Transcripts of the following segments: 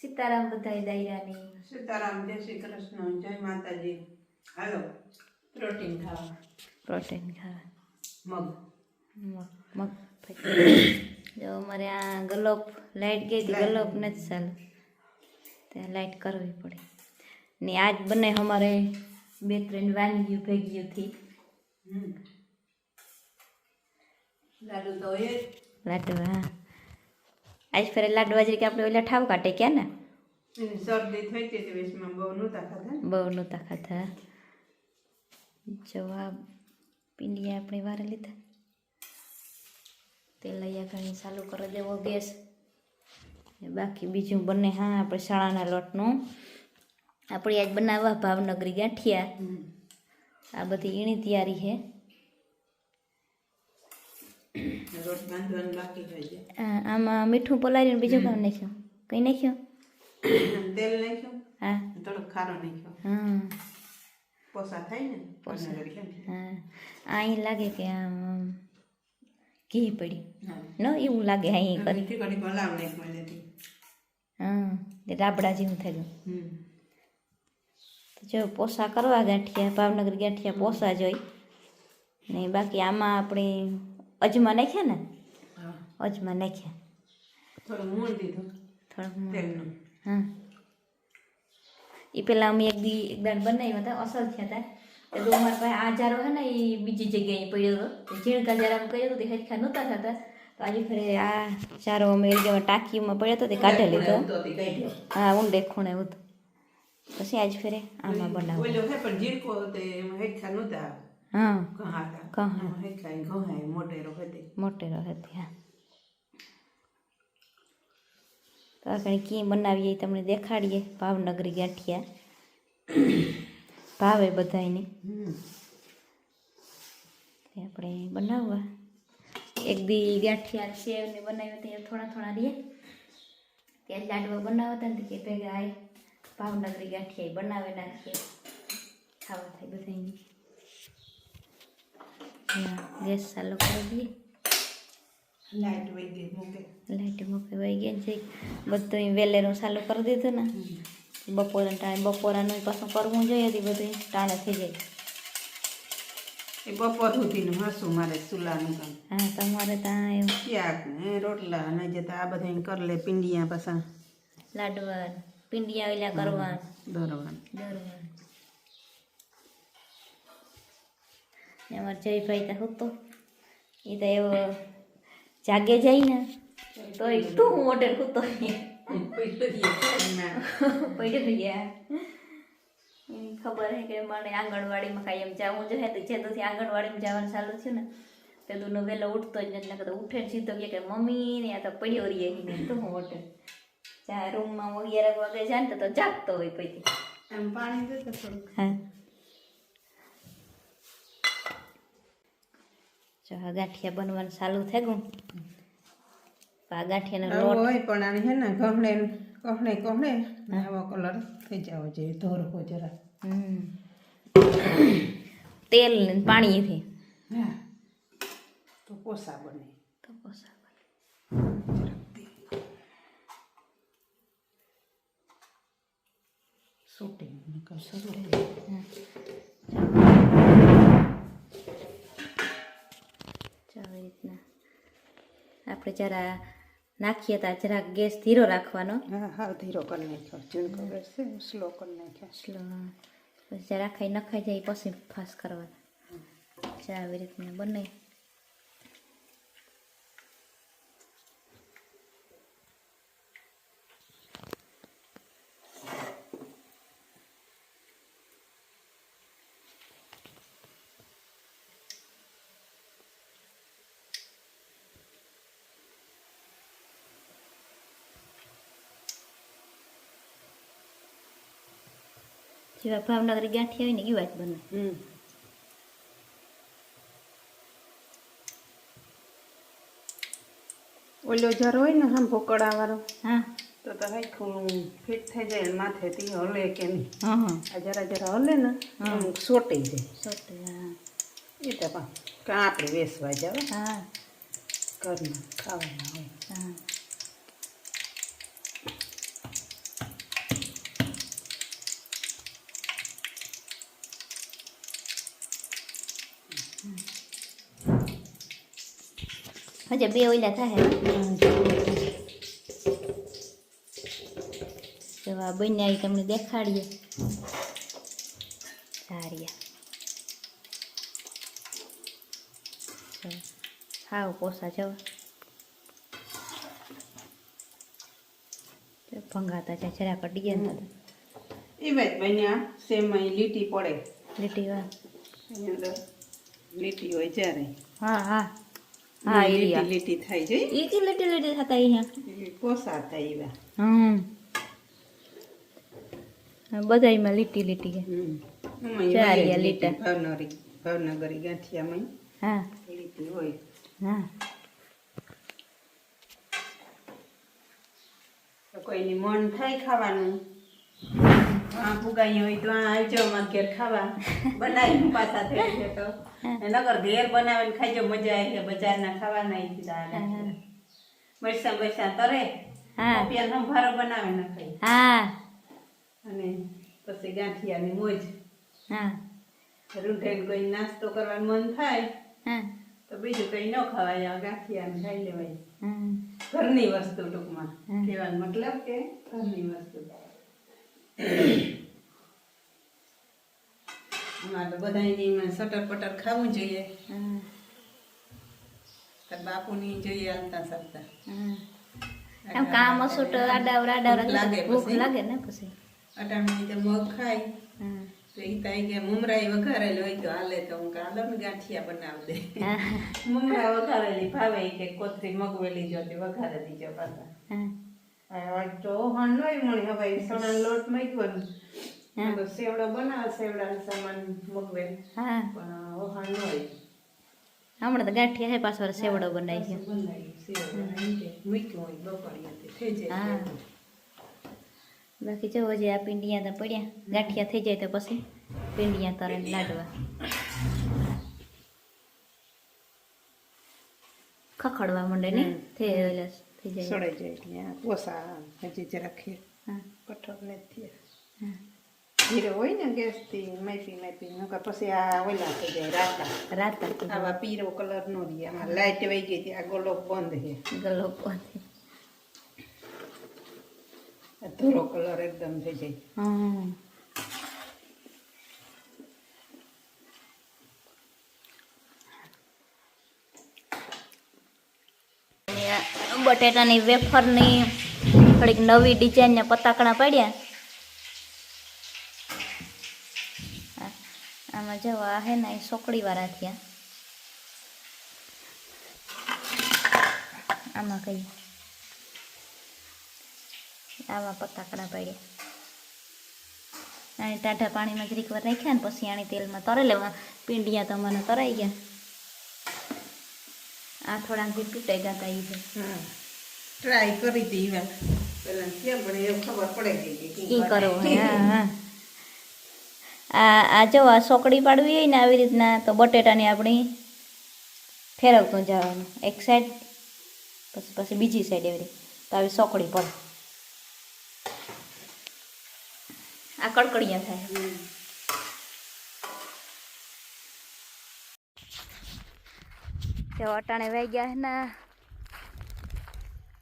સીતારામ બધાય દાયરાની. સીતારામ જય શ્રી કૃષ્ણ જય માતાજી. હાલો પ્રોટીન ખાવા. પ્રોટીન ખાવા. મગ. મગ મગ જો અમારે આ ગલોપ લાઇટ ગઈ હતી ગલોપ નથી ચાલુ. ત્યાં લાઇટ કરવી પડે. ને આજ બને અમારે બે ત્રણ વાનગીઓ ભેગી હમ. લાડુ તો. લાડુ હા. આજ ફેરે લાડુ બાજરી કે આપણે ઓલા ઠાવ કાઢે ક્યાં ને શરદી થઈ હતી તે વેશમાં બહુ નહોતા ખાધા. બહુ નહોતા ખાધા. જવાબ પીંડિયા આપણે વારે લીધા. તેલ અહીંયા ઘણી ચાલુ કરી દેવો ગેસ. બાકી બીજું બંને હા આપણે શાળાના લોટનું. આપણે આજ બનાવવા ભાવનગરી ગાંઠિયા. આ બધી એની તૈયારી છે રોટ બાંધવાનું બાકી હોય છે આ- આમાં મીઠું પલાળીને બીજું કામ નાખ્યું. કંઈ નાખ્યું? તેલ નાખ્યું. હા થોડોક ખારો નાખ્યો. હા પોસા થાય ને? પોસા. હા. અહીં લાગે કે આમ ઘી પડી. ન એવું લાગે અહીં કરી મીઠી હા રાબડા જેવું. તો જો પોસા કરવા ગાંઠિયા ભાવનગર ગાંઠિયા પોસા જોઈ ને બાકી આમાં આપણે અજમા નાખ્યા ને? હા. અજમા નાખ્યા થોડું મૂળ દીધું. થોડુંક હા એ પેલા અમે એક દી એક દાડ બનાવ્યા હતા અસર થયા હતા તો અમારા પાસે આ જારો હે ને એ બીજી જગ્યાએ પડ્યો હતો. ઝીણકા જારામાં કર્યો હતો તે હરખા નહોતા થતા. તો આજે ફરે આ જારો અમે જગ્યામાં ટાંકીમાં પડ્યો હતો તે કાઢી લીધો. હા ઊંડે ખૂણે હતું. પછી આજ ફેરે આમાં બનાવ્યો પણ જીરકો તે હરખા નહોતા. ઈ ઘહાય મોટેરો હતી હા. તો આપણે કી બનાવીએ તમને દેખાડીએ. ભાવનગરી ગાંઠિયા. ભાવે બધાયને. હમ. આપણે બનાવવા. એક દી ગાંઠિયા સેવને બનાવ્યો ત્યાં થોડા થોડા રહીએ ત્યાં લાડવા બનાવતા ને કે ભેગા આય. ભાવનગરી ગાંઠિયા બનાવે નાખીએ. ખાવા થાય બધાને ગેસ ચાલુ કરી દઈએ. લાઈટ વહી ગઈ મૂકે. વહી ગયા છે. બધું વેલેરું ચાલુ કરી દીધું ને. બપોરે ટાણે બપોરાનું પાછું કરવું જોઈએ તે બધું ટાણે થઈ જાય. એ બપોર સુધીનું હસું મારે ચૂલાનું કામ. હા તમારે ત્યાં એવું ને રોટલા અને જતા આ બધા કરી લે પિંડિયા પાછા. લાડવા પીંડિયા ઓલા કરવા દરવાન. દરવા ને અમારે જયભાઈ તો હતો. એ તો એવો જાગે જાય ને તો તું મોટે કૂતો પડ્યો ગયા ખબર હે કે મને આંગણવાડીમાં કાંઈ એમ જવું જોઈએ તો જે દૂરથી આંગણવાડીમાં જવાનું ચાલુ થયું ને તે દૂરનો વહેલો ઉઠતો જ નથી નકર ઉઠે ને સીધો કે મમ્મી ને આ તો પડ્યો રહીએ ને તું મોટે જ્યાં રૂમમાં અગિયાર વાગે જાય ને તો તો જાગતો હોય પછી એમ પાણી હા. જો આ ગાંઠિયા બનવાનું ચાલુ થઈ ગયું. આ ગાંઠિયાનો લોટ હોય પણ આને હે ને ગમણે કહણે કહણે આવો કલર થઈ જવો જોઈએ ધોરકો જરા. તેલ ને પાણીથી. હા. તો કોસા બને. તો પોસાય. શૂટિંગ જો આપણે જરા નાખીએ તો જરાક ગેસ ધીરો રાખવાનો. હા હા ધીરો કરી નાખ્યો. ચીણકો બેસે સ્લો કરી નાખ્યો. સ્લો. પછી જરા ખાઈ નખાઈ જાય પછી ફાસ કરવાના. આવી રીતના બને જેવા ભાવનગર ગાંઠી હોય ને એવા જ બને. ઓલો જર હોય ને હમ ભોકડા વાળો હા. તો તો હાઈખું ફિટ થઈ જાય માથે થી હલે કે નહીં. હા જરા જરા હલે ને આમ સોટી જાય. સોટી હા એ તો પણ આપણે વેસવા જાવ. હા. ઘરમાં ખાવાના હોય. હા. હજે બે ઓઈલા થાય. તો આ બન્યા એ તમને દેખાડીએ. સારિયા હાવ પોસા જવા. ભંગાતા છે જરા કટી ગયા હતા એ જ બન્યા સેમાં લીટી પડે. લીટી વા લીટી હોય જ્યારે. હા હા. હા એ લીટી થાય છે ઈ કી લીટી લીટી થતા અહીંયા? એ એવા હમ. બધાયમાં લીટી લીટી છે. હમ. આમાં ચાર એવા જ યા લીટી. લીટા. ભાવનગરી ભાવનગરી ગાંઠિયામાં. હા. લીટી હોય. હા. કોઈની મન થાય ખાવાનું. ફુગાઈ હોય તો આવજો અમારા ઘેર ખાવા. બનાવી પાછા થઈ છે તો. નગર ઘેર બનાવીને ખાઈજો મજા આવી છે બજારના ખાવાના ઈ કીધા મરસા મરસા તરે હા. રૂપિયા સંભારો બનાવે ને ખાઈ. હા. અને પછી ગાંઠિયાની મોજ. હા. રૂંઢેને કોઈ નાસ્તો કરવાનું મન થાય હા. તો બીજું કઈ ન ખવાય ગાંઠિયાને ખાઈ લેવાય. ઘરની વસ્તુ ટૂંકમાં. કહેવાનો મતલબ કે ઘરની વસ્તુ. અમારે બધાની સટર પટર ખાવું જોઈએ. બાપુની જોઈએ હાલતા ચાલતા કામ હશું આડાવર આડાવર લાગે ભૂખ લાગે ને પછી. અટાણી તે મગ ખાય. તો એ તાઈ કે મમરાઈ વઘારેલી હોય તો હાલે તો હું હાલો ને ગાંઠિયા બનાવી દે. મમરા વઘારેલી ભાવે કે કોથરી મગવેલી જો તે વઘારે દીજો પાછા. તો નોય મળી હવે સણા લોટ મૂક્યો ને. હા. તો સેવડો બનાવે સેવડા સામાન મગવે હા. પણ ઓહણ નોય હમણાં તો ગાંઠિયા હે પાછો સેવડો બનાવી હા. બાકી જો હજી આ પિંડિયા તો પડ્યા. ગાંઠિયા થઈ જાય તો પછી પિંડિયા તરે લાડવા. ખખડવા માંડે ને. થઈ જાય સડાઈ જાય. એટલે પોસા હજી જ રાખીએ હા. કઠોળ નથી હા. ધીરે હોય ને ગેસથી માપી માપી નકર પછી આ ઓલા થઈ જાય રાતા રાત આવા પીરો કલર નો રહે આમાં લાઈટ વહી ગઈ હતી આ ગોલો બંધ છે ગલો બંધ આ ધોરો કલર એકદમ થઈ જાય હમ બટેટાની વેફરની થોડીક નવી ડિઝાઇનના પતાકણા પડ્યા આમાં જવા હે ને એ સોકડીવાળા થયા. આમાં કઈ? આવા પતાકડા પડ્યા. આને ટાઢા પાણીમાં જરીક વાર રાખ્યા ને પછી આની તેલમાં તરે લેવા. પીંડિયા તો મને તરાઈ ગયા. આ થોડાક પીટાઈ ગયા તા ઈ છે ટ્રાય કરી હતી કેમ પણ એવું ખબર પડે કે કરો હા હા. આ આ જો આ સોકડી પાડવી હોય ને આવી રીતના, તો બટેટાની આપણી ફેરવતું જવાનું. એક સાઈડ પછી પછી બીજી સાઈડ એવી તો આવી સોકડી પડે આ કડકડિયા થાય. જો અટાણે વાગ્યા ના.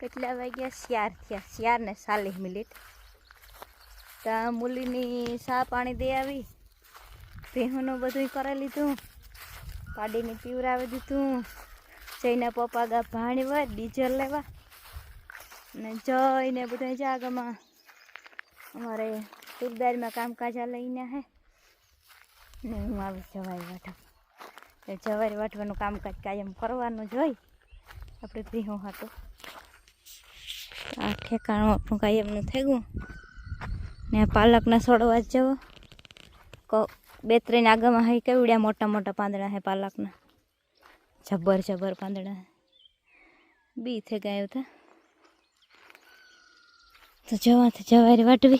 કેટલા વાગ્યા શિયાર થયા. શિયાર ને ચાલીસ મિનિટ. તો મૂલીની સા પાણી દે આવી. ભેહુંનું બધું કરી લીધું. પાડીને પીવરાવી દીધું. જઈને પપ્પા ગા ભાણવા ડીઝલ લેવા. ને જઈને બધા જાગમાં અમારે તુરદારમાં કામકાજ લઈને હે. ને હું આવી જવારી વાટા એ જવારી વાટવાનું કામકાજ કાયમ કરવાનું જ હોય. આપણે ભીહું હતું આ ઠેકાણું આપણું કાયમનું થઈ ગયું ને પાલકના છોડવા જ જવો. બે ત્રણ આગળમાં hay કેવડ્યા મોટા મોટા પાંદડા હે પાલકના? જબર જબર પાંદડા બી થઈ ગયા હતા તો. જવાથી જવારી વાટવી.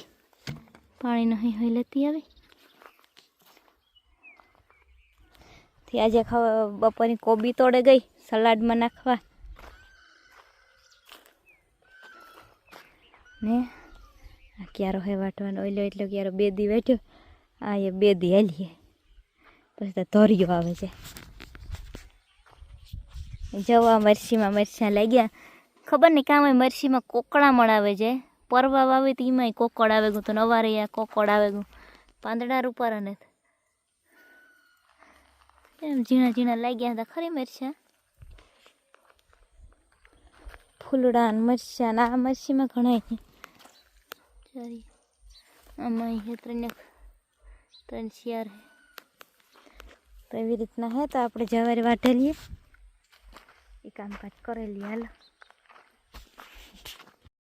પાણી નહીં હોય લેતી આવી. થી આજે ખાવા બપોરની કોબી તોડે ગઈ, સલાડમાં નાખવા. ને? આ ક્યારો હે વાટવાનો? ઓઈલો એટલો ક્યારો બે દી વાટ્યો આ એ બે દી હાલીએ. પછી ધોરિયો આવે છે. જવા મરસીમાં મરચાં લાગ્યા. ખબર નહીં કામ મરસીમાં કોકડા મળાવે છે. પરવા વાવે તો એમાંય કોકડ આવે ગયું. તો નવારે કોકડ આવે ગયું. પાંદડા ઉપર અને એમ ઝીણા ઝીણા લાગ્યા હતા ખરી મરચાં ફૂલડા મરચાં આ મરસીમાં ઘણા છે. આમાં ત્રણ ત્રણ શિયાર તો એવી રીતના હે તો આપણે જવારી વાઢેલીએ એ કામકાજ કરેલી હાલ.